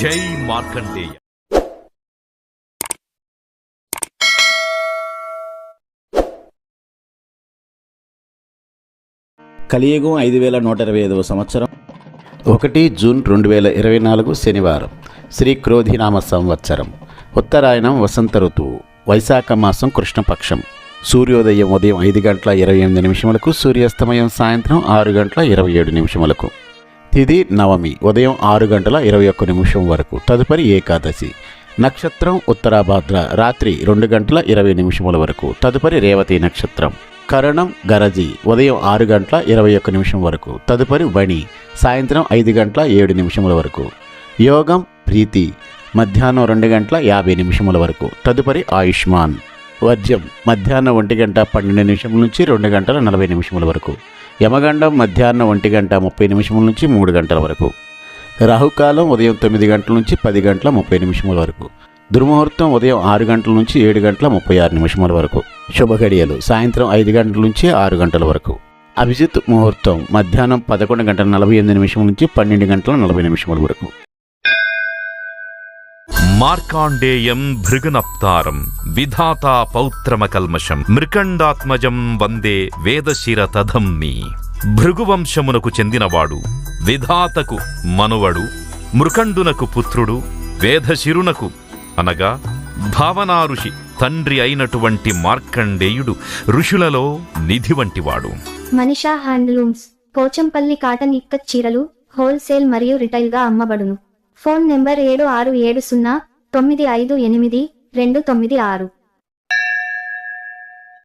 జై మార్కండేయ. కలియుగం ఐదు వేల నూట ఇరవై ఐదవ సంవత్సరం. ఒకటి జూన్ రెండు వేల ఇరవై నాలుగు శనివారం. శ్రీ క్రోధినామ సంవత్సరం. ఉత్తరాయణం వసంత ఋతువు. వైశాఖ మాసం కృష్ణపక్షం. సూర్యోదయం ఉదయం ఐదు గంటల ఇరవై ఎనిమిది నిమిషములకు సూర్యాస్తమయం సాయంత్రం ఆరు గంటల ఇరవై ఏడు నిమిషములకు. తిది నవమి ఉదయం ఆరు గంటల ఇరవై ఒక్క నిమిషం వరకు. తదుపరి ఏకాదశి. నక్షత్రం ఉత్తరాభాద్ర రాత్రి రెండు గంటల ఇరవై నిమిషముల వరకు. తదుపరి రేవతి నక్షత్రం. కరణం గరజి ఉదయం ఆరు గంటల ఇరవై ఒక్క నిమిషం వరకు. తదుపరి వణి సాయంత్రం ఐదు గంటల ఏడు నిమిషముల వరకు. యోగం ప్రీతి మధ్యాహ్నం రెండు గంటల యాభై నిమిషముల వరకు. తదుపరి ఆయుష్మాన్. వర్జ్యం మధ్యాహ్నం ఒంటి గంట పన్నెండు నిమిషముల నుంచి రెండు గంటల నలభై నిమిషముల వరకు. యమగండం మధ్యాహ్నం ఒంటి గంట ముప్పై నిమిషముల నుంచి మూడు గంటల వరకు. రాహుకాలం ఉదయం తొమ్మిది గంటల నుంచి పది గంటల ముప్పై నిమిషముల వరకు. దుర్ముహూర్తం ఉదయం ఆరు గంటల నుంచి ఏడు గంటల ముప్పై ఆరు నిమిషముల వరకు. శుభగడియలు. సాయంత్రం ఐదు గంటల నుంచి ఆరు గంటల వరకు. అభిజిత్ ముహూర్తం మధ్యాహ్నం పదకొండు గంటల నలభై ఎనిమిది నిమిషముల నుంచి పన్నెండు గంటల నలభై నిమిషముల వరకు. మార్కాండేయం భృగునప్తారం విధాతా పౌత్రమకల్మషం మృకండాత్మజం వందే వేదశిర తధమ్మి భృగువంశమునకు చెందినవాడు విధాతకు మనువడు మృకండునకు పుత్రుడు వేదశిరునకు అనగా భావనా ఋషి తండ్రి అయినటువంటి మార్కండేయుడు ఋషులలో నిధి వంటివాడు. మనిషా హ్యాండ్లూమ్స్ పోచంపల్లి కాటన్ ఇక్కత్ చీరలు హోల్సేల్ మరియు రిటైల్గా అమ్మబడును. ఫోన్ నెంబర్ ఏడు ఆరు ఏడు సున్నా తొమ్మిది ఐదు ఎనిమిది రెండు తొమ్మిది ఆరు